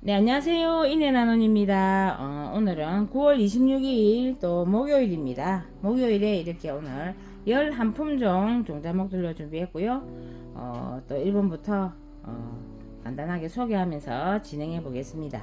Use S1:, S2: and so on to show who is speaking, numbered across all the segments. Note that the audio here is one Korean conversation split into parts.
S1: 네, 안녕하세요. 이내나논입니다. 어, 오늘은 9월 26일 또 목요일입니다. 목요일에 이렇게 오늘 11품종 종자목들로 준비했고요. 어, 또 1번부터 어, 간단하게 소개하면서 진행해 보겠습니다.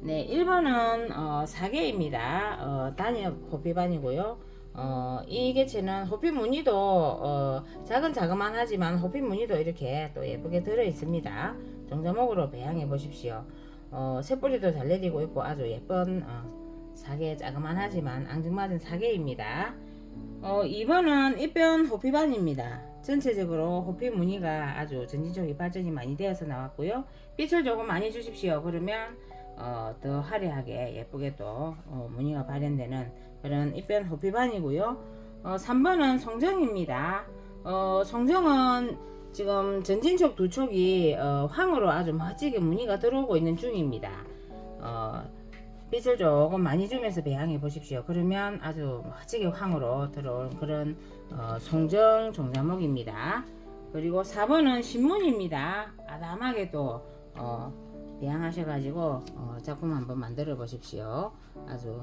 S1: 네, 1번은 어, 4개입니다. 어, 단일 호피반이고요. 어, 이 개체는 호피 무늬도 어, 작은 자그만 하지만 호피 무늬도 이렇게 또 예쁘게 들어 있습니다. 종자목으로 배양해 보십시오. 어, 새뿌리도 잘 내리고 있고 아주 예쁜 어, 사계 자그만 하지만 앙증맞은 사계입니다. 어, 2번은 입변 호피반입니다. 전체적으로 호피 무늬가 아주 전지적인 발전이 많이 되어서 나왔고요. 빛을 조금 많이 주십시오. 그러면 어, 더 화려하게 예쁘게 또 어, 무늬가 발현되는 그런 입변 호피반이고요. 어, 3번은 송정입니다. 어, 송정은 지금 전진촉 두 촉이 어, 황으로 아주 멋지게 무늬가 들어오고 있는 중입니다. 어, 빛을 조금 많이 주면서 배양해 보십시오. 그러면 아주 멋지게 황으로 들어온 그런 어, 송정 종자목입니다. 그리고 4번은 신문입니다. 아담하게 또 어, 배양하셔가지고 어, 작품 한번 만들어 보십시오. 아주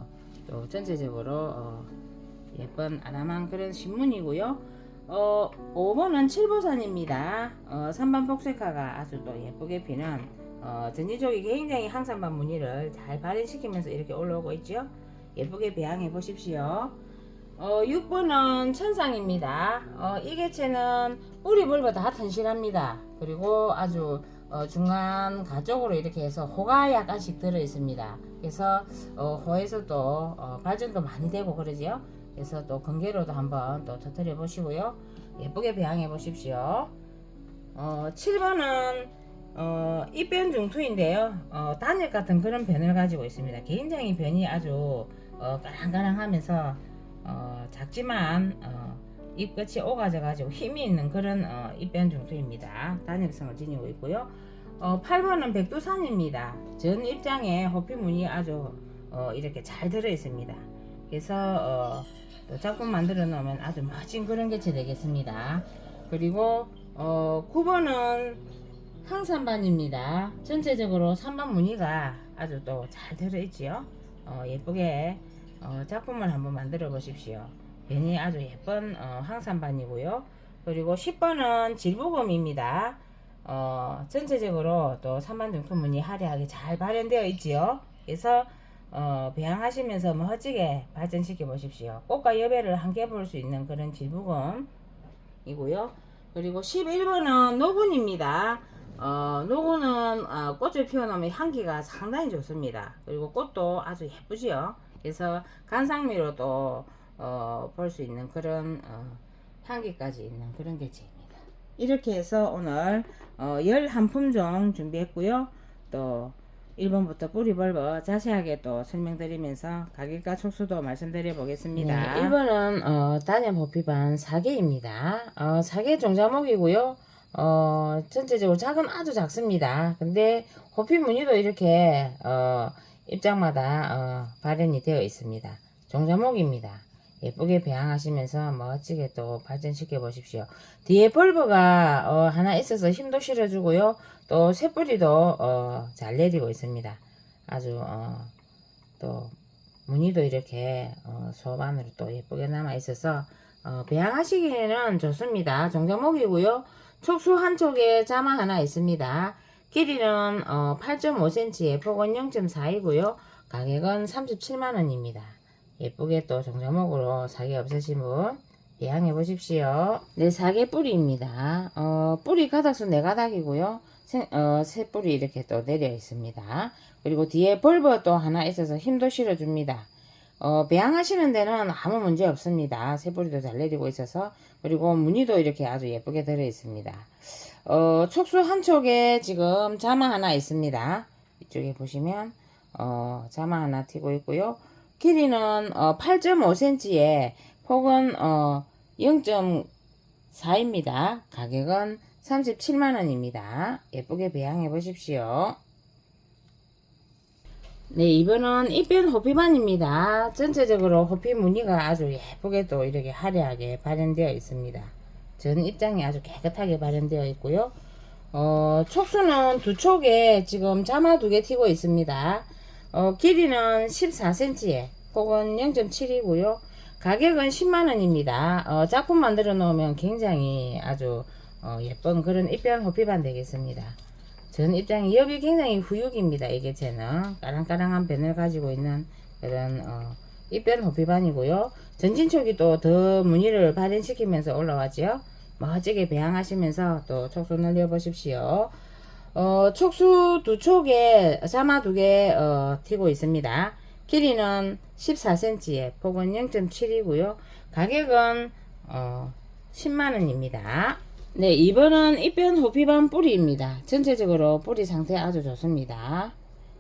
S1: 또 전체적으로 어, 예쁜 아담한 그런 신문이고요. 어, 5번은 칠보산입니다. 어, 산반 복색화가 아주 또 예쁘게 피는 어, 전지적이 굉장히 항산반 무늬를 잘 발현시키면서 이렇게 올라오고 있죠. 예쁘게 배양해 보십시오. 어, 6번은 천상입니다. 어, 이 개체는 뿌리 물보 다 튼실합니다. 그리고 아주 어, 중간 가쪽으로 이렇게 해서 호가 약간씩 들어 있습니다. 그래서 어, 호에서 또 어, 발전도 많이 되고 그러지요. 그래서 또 건개로도 한번 또 터트려 보시고요. 예쁘게 배양해 보십시오. 어, 7번은 어, 입변 중투인데요. 어, 단역 같은 그런 변을 가지고 있습니다. 굉장히 변이 아주 어, 까랑까랑하면서 어, 작지만 어, 잎끝이 오가져 가지고 힘이 있는 그런 어, 입변 중투입니다. 단역성을 지니고 있고요. 어, 8번은 백두산입니다. 전 입장에 호피 무늬 아주 어, 이렇게 잘 들어 있습니다. 그래서 어, 또 작품 만들어 놓으면 아주 멋진 그런 개체 되겠습니다. 그리고 어, 9번은 항산반입니다. 전체적으로 산반 무늬가 아주 또 잘 들어있지요. 어, 예쁘게 어, 작품을 한번 만들어 보십시오. 변이 아주 예쁜 어, 항산반이고요. 그리고 10번은 질부금입니다. 어, 전체적으로 또 산반 중투 무늬 화려하게 잘 발현되어 있지요. 그래서 어, 배양하시면서 멋지게 발전시켜 보십시오. 꽃과 여배를 함께 볼 수 있는 그런 질부금이고요. 그리고 11번은 노군입니다. 어, 노군은 어, 꽃을 피워놓으면 향기가 상당히 좋습니다. 그리고 꽃도 아주 예쁘지요. 그래서 간상미로 또 어, 볼 수 있는 그런 어, 향기까지 있는 그런 개체입니다. 이렇게 해서 오늘 어, 11품종 준비했고요. 또 1번부터 뿌리 벌버 자세하게 또 설명드리면서 가격과 촉수도 말씀드려 보겠습니다. 네, 1번은 어, 단연 호피반 4개입니다. 어, 4개 종자목이고요. 어, 전체적으로 작은 아주 작습니다. 근데 호피 무늬도 이렇게 어, 입장마다 어, 발현이 되어 있습니다. 종자목입니다. 예쁘게 배양하시면서 멋지게 또 발전시켜 보십시오. 뒤에 벌브가 어, 하나 있어서 힘도 실어주고요. 또 새뿌리도 어, 잘 내리고 있습니다. 아주 어, 또 무늬도 이렇게 어, 소반으로 또 예쁘게 남아 있어서 어, 배양하시기에는 좋습니다. 종자목이고요. 촉수 한쪽에 자마 하나 있습니다. 길이는 어, 8.5cm에 폭은 0.4이고요. 가격은 37만원입니다. 예쁘게 또 종자목으로 사기 없으신 분 예양해 보십시오. 네, 사계 뿌리입니다. 어, 뿌리 가닥수 네 가닥이고요. 새, 어, 새 뿌리 이렇게 또 내려 있습니다. 그리고 뒤에 벌버 또 하나 있어서 힘도 실어줍니다. 어, 배양하시는 데는 아무 문제 없습니다. 새 뿌리도 잘 내리고 있어서 그리고 무늬도 이렇게 아주 예쁘게 들어 있습니다. 어, 촉수 한쪽에 지금 자마 하나 있습니다. 이쪽에 보시면 어, 자마 하나 튀고 있고요. 길이는 어, 8.5cm에 폭은 어, 0.4입니다. 가격은 37만원입니다. 예쁘게 배양해 보십시오. 네, 이번은 입변 호피반입니다. 전체적으로 호피 무늬가 아주 예쁘게 또 이렇게 화려하게 발현되어 있습니다. 전 입장이 아주 깨끗하게 발현되어 있고요. 어, 촉수는 두 촉에 지금 자마 두 개 튀고 있습니다. 어, 길이는 14cm에 폭은 0.7이고요. 가격은 10만원입니다. 어, 작품 만들어 놓으면 굉장히 아주 어, 예쁜 그런 입변 호피반 되겠습니다. 전 입장이 엽이 굉장히 후육입니다. 이게 쟤는 까랑까랑한 변을 가지고 있는 그런 어, 입변 호피반이고요. 전진촉이 또 더 무늬를 발현시키면서 올라왔죠. 멋지게 배양하시면서 또 촉수 늘려보십시오. 어, 촉수 두 촉에 자마 두개 어, 튀고 있습니다. 길이는 14cm에 폭은 0.7이고요. 가격은 어, 10만원입니다. 네, 이번은 입변 호피반 뿌리입니다. 전체적으로 뿌리 상태 아주 좋습니다.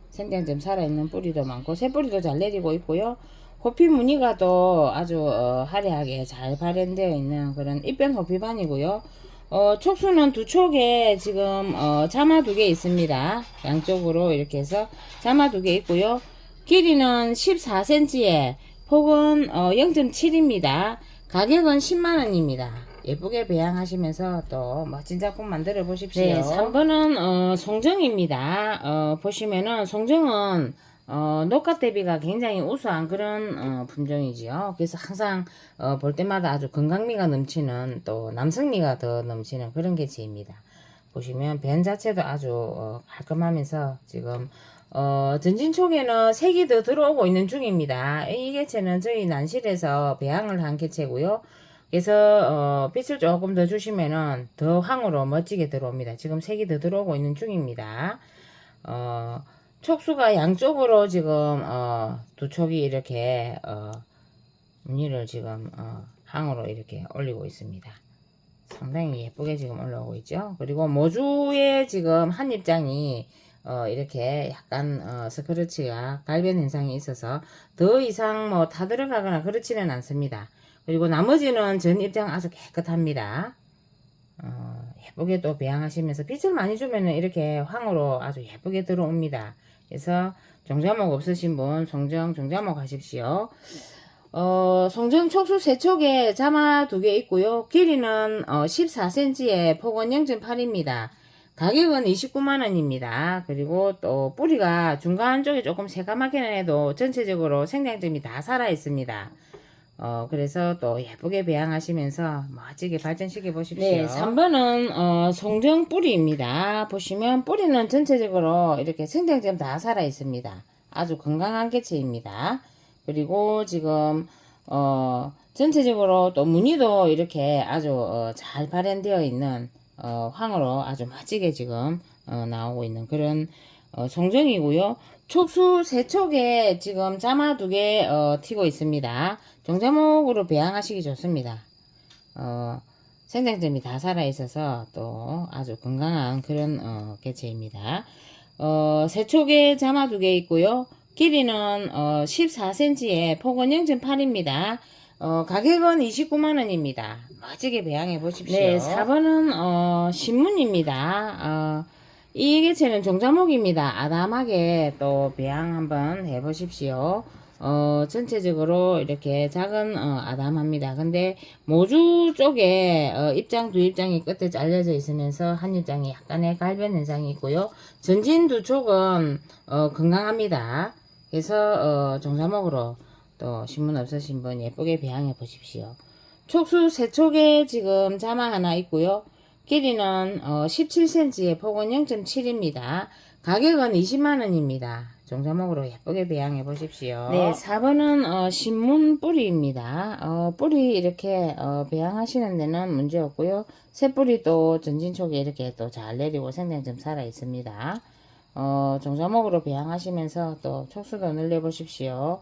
S1: 생장점 살아있는 뿌리도 많고 새뿌리도 잘 내리고 있고요. 호피 무늬가 또 아주 어, 화려하게 잘 발현되어 있는 그런 입변 호피반이고요. 어, 촉수는 두 촉에 지금 어, 자마 두 개 있습니다. 양쪽으로 이렇게 해서 자마 두 개 있고요. 길이는 14cm에 폭은 어, 0.7입니다. 가격은 10만원입니다. 예쁘게 배양하시면서 또 멋진 작품 만들어 보십시오. 네, 3번은 어, 송정입니다. 어, 보시면은 송정은 어, 녹화 대비가 굉장히 우수한 그런 어, 품종이지요. 그래서 항상 어, 볼 때마다 아주 건강미가 넘치는 또 남성미가 더 넘치는 그런 개체입니다. 보시면 변 자체도 아주 어, 깔끔하면서 지금 어, 전진촉에는 색이 더 들어오고 있는 중입니다. 이 개체는 저희 난실에서 배양을 한 개체고요. 그래서 어, 빛을 조금 더 주시면은 더 황으로 멋지게 들어옵니다. 지금 색이 더 들어오고 있는 중입니다. 어, 촉수가 양쪽으로 지금 어, 두 촉이 이렇게 어, 무늬를 지금 어, 항으로 이렇게 올리고 있습니다. 상당히 예쁘게 지금 올라오고 있죠. 그리고 모주에 지금 한 입장이 어, 이렇게 약간 어, 스크러치가 갈변 현상이 있어서 더 이상 뭐다 들어가거나 그렇지는 않습니다. 그리고 나머지는 전 입장 아주 깨끗합니다. 어, 예쁘게 또 배양하시면서 빛을 많이 주면은 이렇게 황으로 아주 예쁘게 들어옵니다. 그래서 종자목 없으신 분 송정 종자목 하십시오. 어, 송정 촉수 세 촉에 자마 두 개 있고요. 길이는 어, 14cm에 폭은 0.8입니다. 가격은 29만원입니다. 그리고 또 뿌리가 중간 쪽에 조금 새까맣게 해도 전체적으로 생장점이 다 살아있습니다. 어, 그래서 또 예쁘게 배양하시면서 멋지게 발전시켜 보십시오. 네, 3번은, 어, 송정 뿌리입니다. 보시면 뿌리는 전체적으로 이렇게 생장점 다 살아 있습니다. 아주 건강한 개체입니다. 그리고 지금, 어, 전체적으로 또 무늬도 이렇게 아주 어, 잘 발현되어 있는 어, 황으로 아주 멋지게 지금 어, 나오고 있는 그런 어, 송정이고요. 촉수 세 촉에 지금 자마 두개 어, 튀고 있습니다. 종자목으로 배양하시기 좋습니다. 어, 생장점이 다 살아있어서 또 아주 건강한 그런 어, 개체입니다. 어, 세 촉에 자마 두 개 있고요. 길이는 어, 14cm에 폭은 0.8입니다. 어, 가격은 29만원입니다. 멋지게 배양해 보십시오. 네, 4번은, 어, 신문입니다. 어, 이 개체는 종자목입니다. 아담하게 또 배양 한번 해 보십시오. 어, 전체적으로 이렇게 작은, 어, 아담합니다. 근데 모주 쪽에, 어, 입장 두 입장이 끝에 잘려져 있으면서 한 입장이 약간의 갈변 현상이 있고요. 전진 두 쪽은, 어, 건강합니다. 그래서, 어, 종자목으로 또 신문 없으신 분 예쁘게 배양해 보십시오. 촉수 세 촉에 지금 자마 하나 있고요. 길이는 어, 17cm에 폭은 0.7입니다. 가격은 20만원입니다. 종자목으로 예쁘게 배양해 보십시오. 네, 4번은 어, 신문 뿌리입니다. 어, 뿌리 이렇게 어, 배양하시는 데는 문제 없고요. 새 뿌리도 전진촉에 이렇게 또 잘 내리고 생장점 살아 있습니다. 어, 종자목으로 배양하시면서 또 촉수도 늘려 보십시오.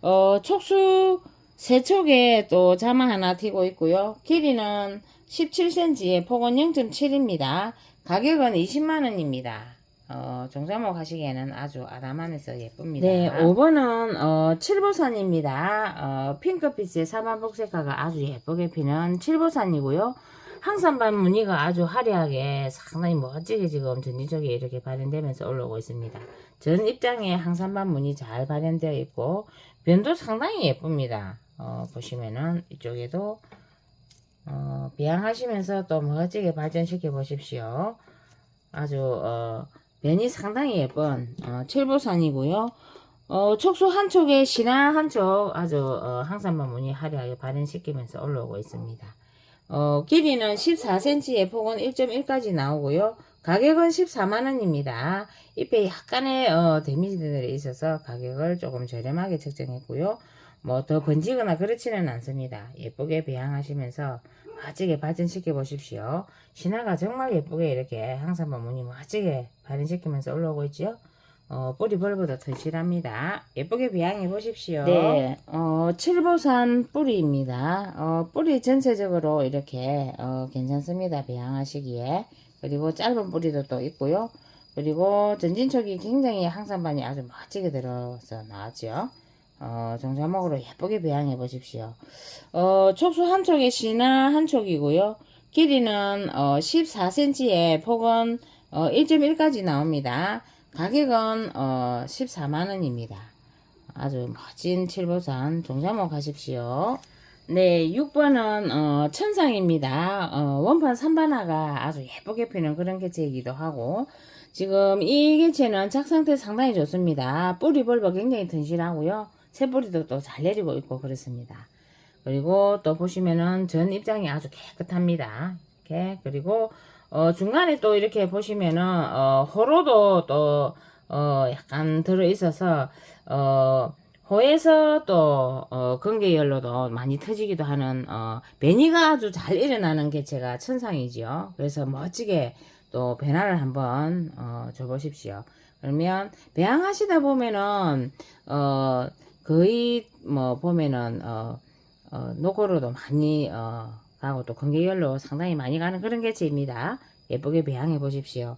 S1: 어, 촉수 세 촉에 또 자마 하나 튀고 있고요. 길이는 17cm에 폭은 0.7입니다. 가격은 20만원입니다. 어, 종자목 하시기에는 아주 아담하면서 예쁩니다. 네, 5번은 어, 칠보산입니다. 어, 핑크빛의 사마복색화가 아주 예쁘게 피는 칠보산이고요. 항산반 무늬가 아주 화려하게 상당히 멋지게 지금 전지적에 이렇게 발현되면서 올라오고 있습니다. 전 입장에 항산반 무늬 잘 발현되어 있고 변도 상당히 예쁩니다. 어, 보시면은 이쪽에도 어, 비양하시면서 또 멋지게 발전시켜 보십시오. 아주 어, 면이 상당히 예쁜 어, 칠보산이고요. 어, 촉수 한쪽에 신화 한쪽 아주 어, 항산화 무늬 화려하게 발현시키면서 올라오고 있습니다. 어, 길이는 14cm에 폭은 1.1까지 나오고요. 가격은 14만원입니다. 잎에 약간의 어, 데미지들이 있어서 가격을 조금 저렴하게 책정했고요. 뭐 더 번지거나 그렇지는 않습니다. 예쁘게 배양하시면서 멋지게 발전시켜 보십시오. 신화가 정말 예쁘게 이렇게 항산화 무늬 멋지게 발현시키면서 올라오고 있죠. 어, 뿌리 벌보다 튼실합니다. 예쁘게 배양해 보십시오. 네, 어, 칠보산 뿌리입니다. 어, 뿌리 전체적으로 이렇게 어, 괜찮습니다. 배양하시기에. 그리고 짧은 뿌리도 또 있고요. 그리고 전진촉이 굉장히 항산반이 아주 멋지게 들어서 나왔죠. 어, 종자목으로 예쁘게 배양해 보십시오. 어, 촉수 한 촉이 신화 한 촉이고요. 길이는 어, 14cm에 폭은 어, 1.1까지 나옵니다. 가격은 어, 14만원입니다. 아주 멋진 칠보산 종자목 하십시오. 네, 6번은 어, 천상입니다. 어, 원판 3반화가 아주 예쁘게 피는 그런 개체이기도 하고 지금 이 개체는 작 상태 상당히 좋습니다. 뿌리 벌버 굉장히 튼실하고요. 새뿌리도 또 잘 내리고 있고 그렇습니다. 그리고 또 보시면은 전 입장이 아주 깨끗합니다. 이렇게 그리고 어, 중간에 또 이렇게 보시면은 어, 호로도 또 어, 약간 들어 있어서 어, 호에서 또 어, 건개열로도 많이 터지기도 하는 어, 변이가 아주 잘 일어나는 개체가 천상이지요. 그래서 멋지게 또 변화를 한번 어, 줘보십시오. 그러면 배양하시다 보면은 어, 거의 뭐 보면은 어, 어, 노고로도 많이 어, 가고 또 건개열로 상당히 많이 가는 그런 개체입니다. 예쁘게 배양해 보십시오.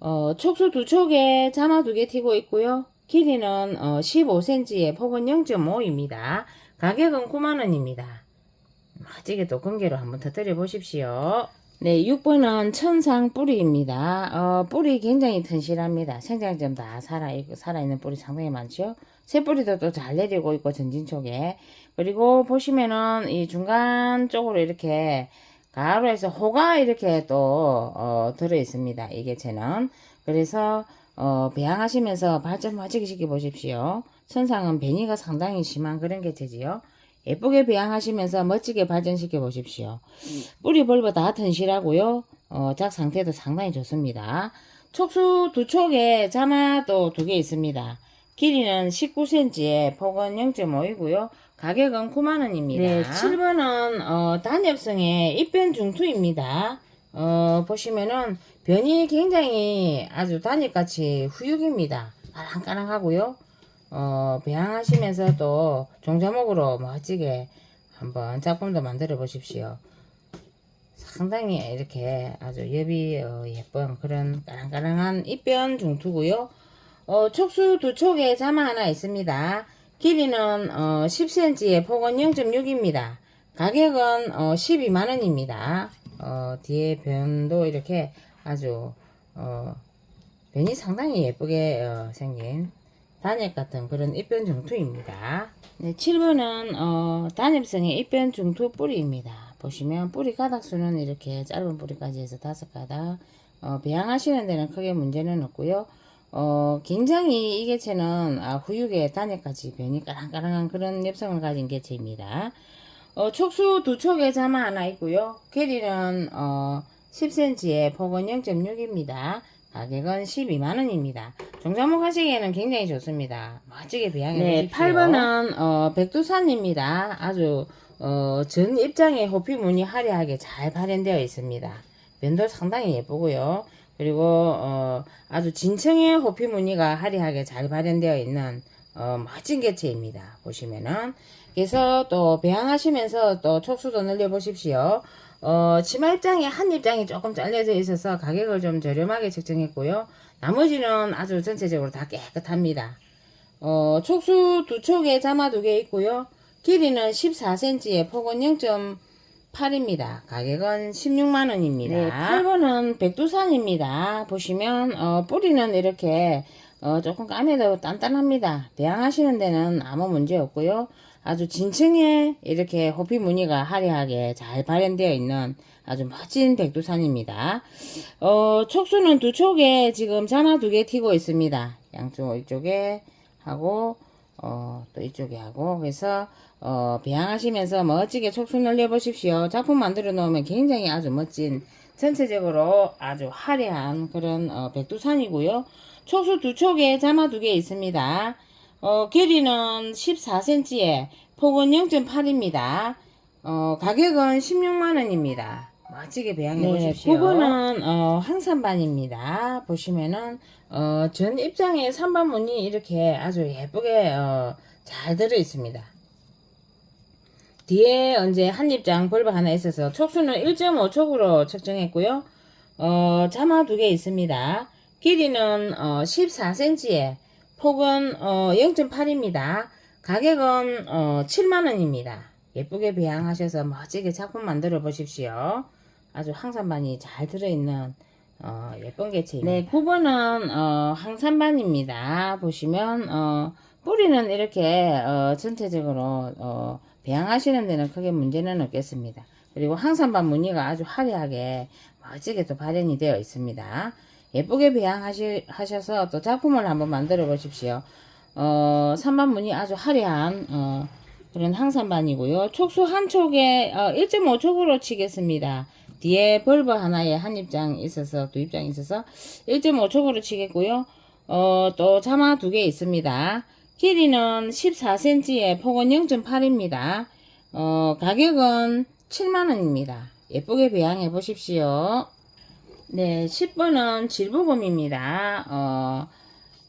S1: 어, 촉수 두 촉에 자마 두 개 튀고 있고요. 길이는 어, 15cm에 폭은 0.5입니다. 가격은 9만원입니다. 멋지게 또 건개로 한번 터뜨려 보십시오. 네, 6번은 천상 뿌리입니다. 어, 뿌리 굉장히 튼실합니다. 생장점 다 살아있고, 살아있는 뿌리 상당히 많죠? 새 뿌리도 또 잘 내리고 있고, 전진 쪽에. 그리고 보시면은 이 중간 쪽으로 이렇게 가로에서 호가 이렇게 또, 어, 들어 있습니다. 이게 쟤는. 그래서, 어, 배양하시면서 발전 멋지게 시켜 보십시오. 천상은 변이가 상당히 심한 그런 개체지요. 예쁘게 배양하시면서 멋지게 발전시켜 보십시오. 뿌리 벌버 다 튼실하고요. 어, 작 상태도 상당히 좋습니다. 촉수 두 촉에 자마도 두 개 있습니다. 길이는 19cm에 폭은 0.5이고요. 가격은 9만원입니다. 네, 7번은 어, 단엽성의 입변 중투입니다. 어, 보시면은 변이 굉장히 아주 단엽같이 후육입니다. 까랑까랑하고요. 어, 배양하시면서 또 종자목으로 멋지게 한번 작품도 만들어 보십시오. 상당히 이렇게 아주 여비 어, 예쁜 그런 까랑까랑한 입변 중투고요. 어, 촉수 두 촉에 자마 하나 있습니다. 길이는 어, 10cm에 폭은 0.6입니다. 가격은 어, 12만원입니다. 어, 뒤에 변도 이렇게 아주 어, 변이 상당히 예쁘게 어, 생긴 단엽 같은 그런 입변 중투입니다. 네, 7번은 어, 단엽성의 입변 중투 뿌리입니다. 보시면 뿌리 가닥수는 이렇게 짧은 뿌리까지 해서 다섯 가닥 어, 배양하시는 데는 크게 문제는 없고요. 어, 굉장히 이 개체는 아, 후육에 단엽까지 변이 까랑까랑한 그런 엽성을 가진 개체입니다. 어, 촉수 두 촉에 자마 하나 있고요. 길이는 어, 10cm에 폭은 0.6입니다. 가격은 12만원입니다. 종자목 하시기에는 굉장히 좋습니다. 멋지게 배양해
S2: 네,
S1: 주십시오. 8번은 어, 백두산입니다. 아주 어, 전 입장에 호피 무늬 화려하게 잘 발현되어 있습니다. 면도 상당히 예쁘고요. 그리고 어, 아주 진층의 호피 무늬가 화려하게 잘 발현되어 있는 어, 멋진 개체입니다. 보시면은 그래서 또 배양하시면서 또 촉수도 늘려 보십시오. 어, 치마 입장에 한 입장이 조금 잘려져 있어서 가격을 좀 저렴하게 책정했고요. 나머지는 아주 전체적으로 다 깨끗합니다. 어, 촉수 두 촉에 자마 두 개 있고요. 길이는 14cm에 폭은 0.8입니다. 가격은 16만원입니다. 네, 8번은 백두산입니다. 보시면, 어, 뿌리는 이렇게, 어, 조금 까매도 단단합니다. 배양하시는 데는 아무 문제 없고요. 아주 진층에 이렇게 호피 무늬가 화려하게 잘 발현되어 있는 아주 멋진 백두산입니다. 어, 촉수는 두 촉에 지금 자마 두 개 튀고 있습니다. 양쪽 이쪽에 하고 어, 또 이쪽에 하고 그래서 어, 배양하시면서 멋지게 촉수 늘려 보십시오. 작품 만들어 놓으면 굉장히 아주 멋진 전체적으로 아주 화려한 그런 어, 백두산이고요. 촉수 두 촉에 자마 두 개 있습니다. 어, 길이는 14cm에 폭은 0.8입니다. 어, 가격은 16만원입니다. 멋지게 배양해 보십시오. 부분은 어, 항산반입니다. 보시면은 어, 전 입장에 산반 무늬 이렇게 아주 예쁘게 어, 잘 들어 있습니다. 뒤에 언제 한 입장 벌브 하나 있어서 촉수는 1.5촉으로 측정했고요. 어, 자마 두 개 있습니다. 길이는 어, 14cm에 폭은 어, 0.8입니다. 가격은 어, 7만원입니다. 예쁘게 배양하셔서 멋지게 작품 만들어 보십시오. 아주 항산반이 잘 들어있는 어, 예쁜 개체입니다. 네, 9번은 어, 항산반입니다. 보시면 어, 뿌리는 이렇게 어, 전체적으로 어, 배양하시는 데는 크게 문제는 없겠습니다. 그리고 항산반 무늬가 아주 화려하게 멋지게 또 발현이 되어 있습니다. 예쁘게 배양하셔서 또 작품을 한번 만들어 보십시오. 어, 산반 무늬 아주 화려한 어, 그런 항산반이고요. 촉수 한 촉에 어, 1.5촉으로 치겠습니다. 뒤에 벌브 하나에 한 입장 있어서 두 입장 있어서 1.5촉으로 치겠고요. 어, 또 자마 두 개 있습니다. 길이는 14cm에 폭은 0.8입니다. 어, 가격은 7만원입니다. 예쁘게 배양해 보십시오. 네, 10번은 질부금입니다. 어,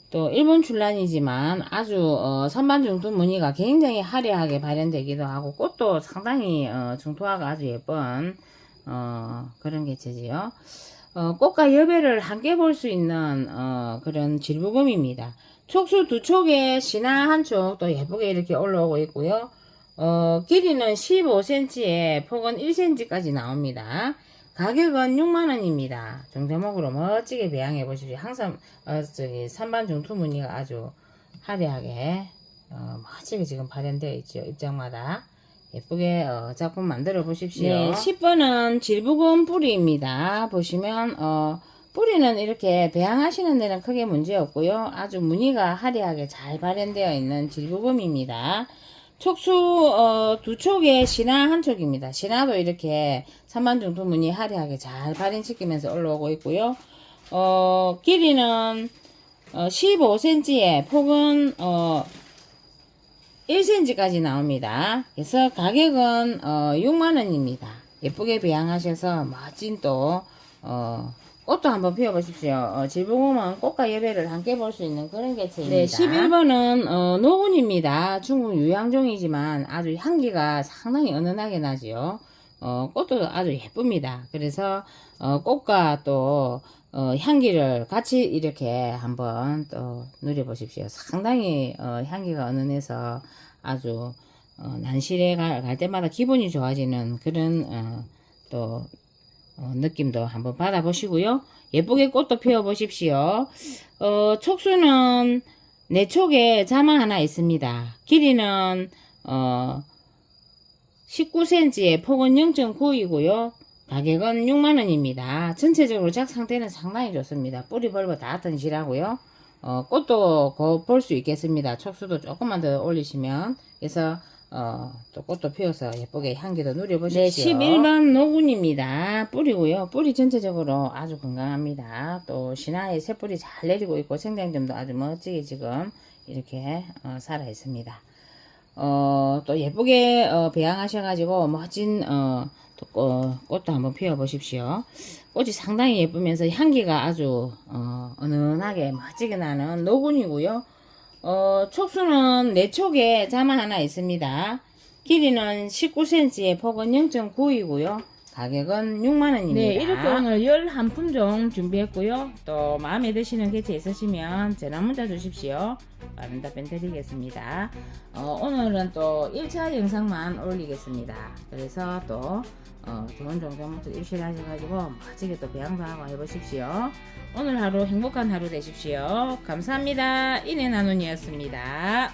S1: 또 일본 출란이지만 아주 어, 선반 중투 무늬가 굉장히 화려하게 발현되기도 하고 꽃도 상당히 어, 중투화가 아주 예쁜 어, 그런 개체지요. 어, 꽃과 여배를 함께 볼 수 있는 어, 그런 질부금입니다. 촉수 두 촉에 신화 한 촉 또 예쁘게 이렇게 올라오고 있고요. 어, 길이는 15cm에 폭은 1cm까지 나옵니다. 가격은 6만원입니다. 정자목으로 멋지게 배양해 보십시오. 항상, 어, 저기, 산반 중투 무늬가 아주 화려하게, 어, 멋지게 지금 발현되어 있죠. 입장마다. 예쁘게, 어, 작품 만들어 보십시오. 네, 10번은 질부금 뿌리입니다. 보시면, 어, 뿌리는 이렇게 배양하시는 데는 크게 문제 없고요. 아주 무늬가 화려하게 잘 발현되어 있는 질부금입니다. 촉수 어, 두 촉에 신화 한 촉입니다. 신화도 이렇게 3만 정도 무늬 화려하게 잘 발현시키면서 올라오고 있고요. 어, 길이는 어, 15cm에 폭은 어, 1cm까지 나옵니다. 그래서 가격은 어, 6만원입니다. 예쁘게 배양하셔서 멋진 또 어, 꽃도 한번 피워보십시오. 어, 질봉음은 꽃과 예배를 함께 볼 수 있는 그런 개체입니다. 네, 11번은 어, 노군입니다. 중국 유향종이지만 아주 향기가 상당히 은은하게 나지요. 어, 꽃도 아주 예쁩니다. 그래서 어, 꽃과 또 어, 향기를 같이 이렇게 한번 또 누려보십시오. 상당히 어, 향기가 은은해서 아주 어, 난실에 갈, 갈 때마다 기분이 좋아지는 그런 어, 또 어, 느낌도 한번 받아보시고요. 예쁘게 꽃도 피워보십시오. 어, 촉수는 네 촉에 자마 하나 있습니다. 길이는 어, 19cm에 폭은 0.9이고요. 가격은 6만원입니다. 전체적으로 작 상태는 상당히 좋습니다. 뿌리 벌버 다 튼실하고요. 어, 꽃도 볼수 있겠습니다. 촉수도 조금만 더 올리시면. 그래서 어, 또 꽃도 피워서 예쁘게 향기도 누려보십시오. 네, 11번 노군입니다. 뿌리고요. 뿌리 전체적으로 아주 건강합니다. 또 신화의 새뿌리 잘 내리고 있고 생장점도 아주 멋지게 지금 이렇게 어, 살아 있습니다. 어, 또 예쁘게 어, 배양하셔가지고 멋진 어, 또 꽃, 꽃도 한번 피워보십시오. 꽃이 상당히 예쁘면서 향기가 아주 어, 은은하게 멋지게 나는 노군이고요. 어, 촉수는 네 촉에 자마 하나 있습니다. 길이는 19cm에 폭은 0.9이고요. 가격은 6만원입니다. 네, 이렇게 오늘 열한 품종 준비했고요. 또 마음에 드시는 개체 있으시면 전화 문자 주십시오. 빠른 답변 드리겠습니다. 어, 오늘은 또 1차 영상만 올리겠습니다. 그래서 또 어, 좋은 종목도 입실하셔가지고 멋지게 또 배양도 하고 해보십시오. 오늘 하루 행복한 하루 되십시오. 감사합니다. 이내 나눈이었습니다.